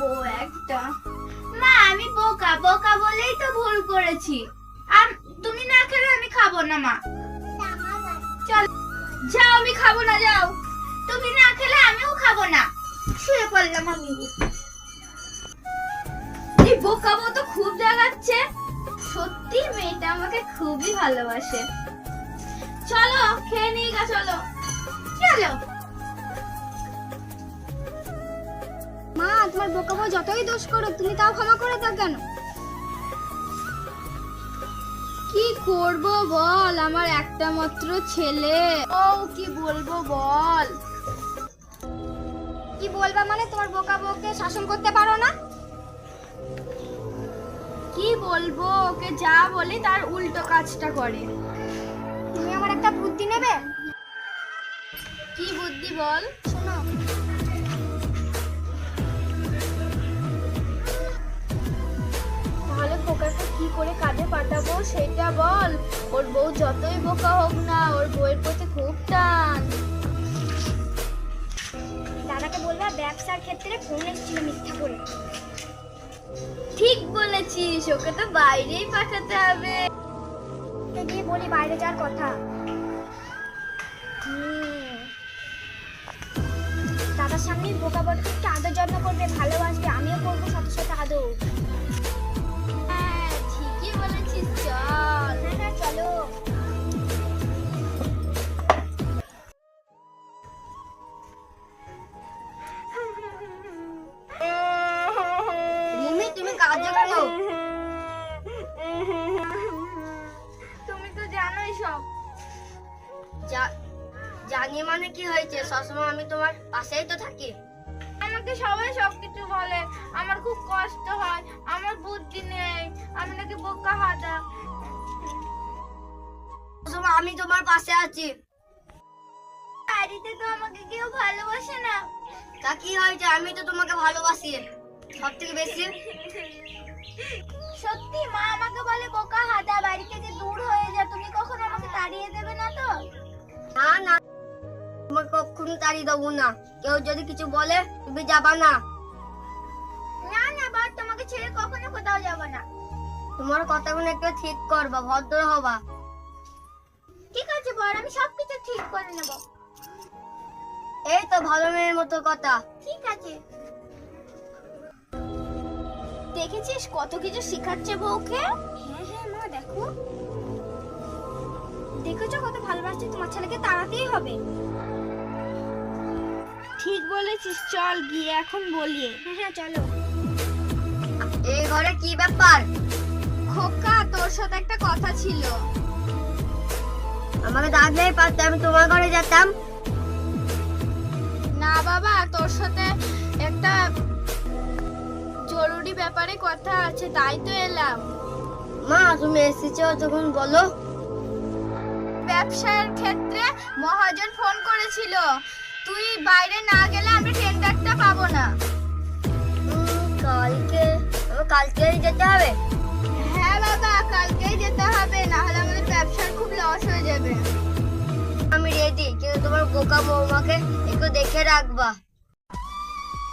বউ একটা। মা আমি বোকা। বোকা বলেই তো ভুল করেছি। আর তুমি না খেলে আমি খাব না, মা। চল। যাও, আমি খাব না, যাও। তুমি না খেলে আমিও খাব না। শুয়ে পড়লাম আমি। এই বোকা তো খুব জাগাচ্ছে সত্যি, মেয়েটা আমাকে খুবই ভালোবাসে। চলো, খেয়ে নিয়ে গা, চলো। চলো। তোমার বোকা যতই দোষ করো তুমি তাও ক্ষমা করে দাও কেন? কি করব বল? আমার একটা মাত্র ছেলে। ও, কি বলব বল? কি বলবা মানে তোমার বোকা বউকে শাসন করতে পারো না? কি বলব? ওকে যা বলি তার উল্টো কাজটা করে। তুমি আমার একটা বুদ্ধি নেবে? কি বুদ্ধি বল? শোনো। খোকাকে কি করে কাজে পাঠাবো সেটা বল। ওর বউ যতই বোকা হোক না ওর বউয়ের প্রতি খুব টান। দাদাকে বলবা ব্যবসার ক্ষেত্রে ফোন এসেছিল মিথ্যা করে ঠিক বলেছিস ওকে তো বাইরেই পাঠাতে হবে। গিয়ে বলি বাইরে যাওয়ার কথা। দাদার সামনে বোকা বড়কে একটু আদর যত্ন করবে ভালোবাসবে আমিও করব সাথে সাথে আদর। সবসময় আমি তোমার পাশেই তো থাকি। আমাকে সবাই সবকিছু বলে। আমার খুব কষ্ট হয় আমার বুদ্ধি নেই আমি নাকি বোকা সবসময় আমি তোমার পাশে আছি। বাড়িতে তো আমাকে কেউ ভালোবাসে না। তা কি হয়েছে? আমি তো তোমাকে ভালোবাসি। সব থেকে বেশি? সত্যি মা আমাকে বলে বোকা হাদা বাড়ি থেকে দূর হয়ে যা। তুমি কখনো আমাকে তাড়িয়ে দেবে না তো? না না। তোমাকে কখনো তাড়িয়ে দেবো না। কেউ যদি কিছু বলে তুমি যাবা না। না না বাদ তোমাকে ছেড়ে কখনো কোথাও যাব না। তোমার কথাগুলো একটু ঠিক করবা ভদ্র হবা। ঠিক আছে বর আমি সবকিছু ঠিক করে নেব। এই তো ভালো মেয়ের মতো কথা। ঠিক আছে। দেখেছিস কত কিছু শেখাচ্ছে বউকে? হ্যাঁ হ্যাঁ মা দেখো। দেখেছ কত ভালোবাসছে? তোমার ছেলেকে তাড়াতেই হবে। ঠিক বলেছিস চল গিয়ে এখন বলি। হ্যাঁ হ্যাঁ চলো। এই ঘরে কি ব্যাপার? খোকা তোর সাথে একটা কথা ছিল। আমাকে ডাকলেই পারতে আমি তোমার ঘরে যেতাম। না বাবা তোর সাথে একটা জরুরি ব্যাপারে কথা আছে তাই তো এলাম। মা তুমি এসেছ তখন বলো। ব্যবসার ক্ষেত্রে মহাজন ফোন করেছিল। তুই বাইরে না গেলে আমরা টেন্ডারটা পাবো না। কালকে কালকেই যেতে হবে? হ্যাঁ বাবা কালকেই যেতে হবে না হলে আমাদের ব্যবসার খুব লস হয়ে যাবে। আমি রেডি কিন্তু তোমার বোকা বৌমাকে একটু দেখে রাখবা।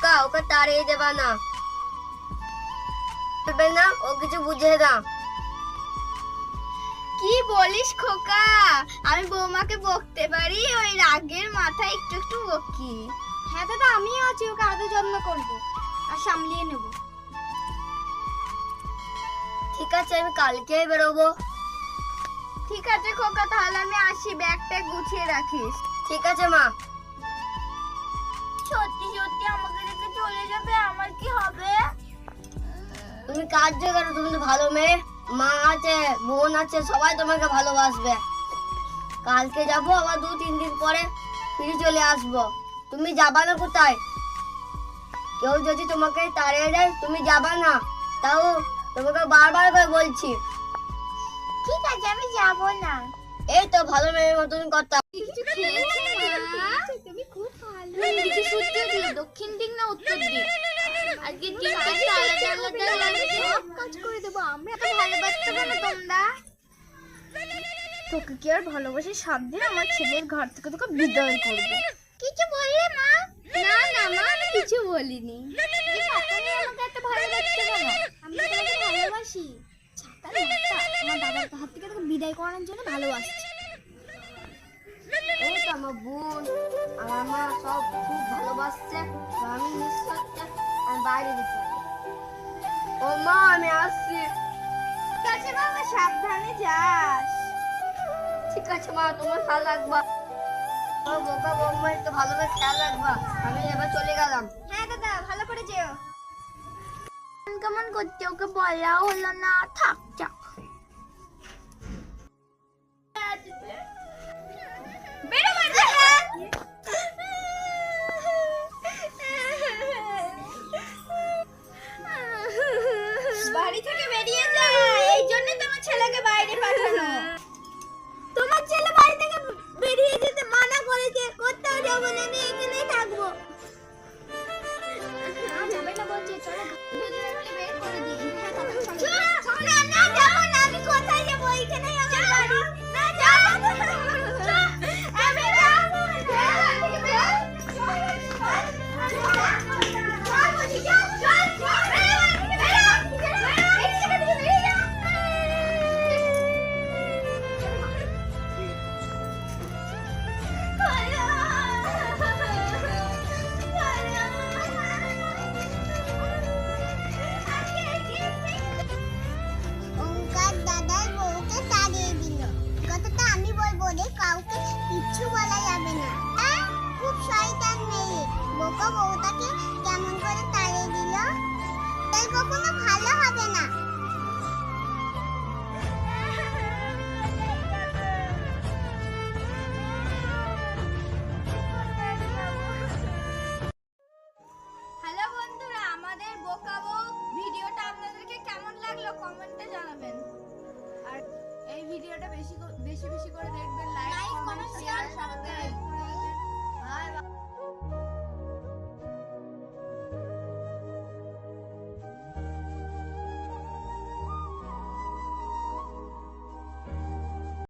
কা ওকে তাড়িয়ে দেবা না। না ও কিছু বুঝে না। কি বলিস খোকা? আমি বৌমাকে বকতে পারি ওই রাগের মাথায় একটু একটু বকি। হ্যাঁ দাদা আমিও আছি ওকে আদর যত্ন করব। আর সামলিয়ে নেব। ঠিক আছে আমি কালকেই বেরোবো। ঠিক আছে খোকা তাহলে আমি আসি ব্যাগটা গুছিয়ে রাখিস। ঠিক আছে মা। সত্যি সত্যি আমাকে রেখে চলে যাবে আমার কি হবে? তুমি কাজ করো তুমি তো ভালো মেয়ে। মা আছে বোন আছে সবাই তোমাকে ভালোবাসবে। কালকে যাব আবার দু তিন দিন পরে ফিরে চলে আসব। তুমি যাবা না কোথায়? কেউ যদি তোমাকে তাড়িয়ে দেয় তুমি যাবা না। তাও তোমাকে বারবার করে বলছি। ঠিক আছে আমি যাব না। এই তো ভালো মেয়ের মতন কথা। তুমি খুব ভালো। দক্ষিণ দিক না উত্তর দিক? আজকে আলাদা আলাদা লাগছে সব কাজ করে দেবো আমরা ভালো তোমরা। তোকে কি আর ভালোবাসি? সাত দিন আমার ছেলের ঘর থেকে তোকে বিদায় করবে। কিছু বললে মা? না না মা আমি কিছু বলিনি। আমাকে এত ভালোবাসছো কেন আমি তোমাকে ভালোবাসি। আমার হাত থেকে তোকে বিদায় করানোর জন্য ভালোবাসছি। এই তো আমার বোন। আমার মা সব খুব ভালোবাসছে। আমি বাইরে দিতে ও মা আমি আসছি। ঠিক আছে বাবা সাবধানে যাস। ঠিক আছে মা তোমার খেয়াল রাখবা। ও বোকা বোম্মা একটু ভালো করে খেয়াল রাখবা। আমি এবার চলে গেলাম। হ্যাঁ দাদা ভালো করে যেও। কেমন করতে ওকে বলা হলো না। বোকা বউটাকে কেমন করে তাড়িয়ে দিল? এর কখনো ভালো হবে না। হ্যালো বন্ধুরা আমাদের বোকাবো ভিডিওটা আপনাদেরকে কেমন লাগল কমেন্টে জানাবেন। আর এই ভিডিওটা বেশি বেশি বেশি করে দেখবেন লাইক কমেন্ট শেয়ার সাবস্ক্রাইব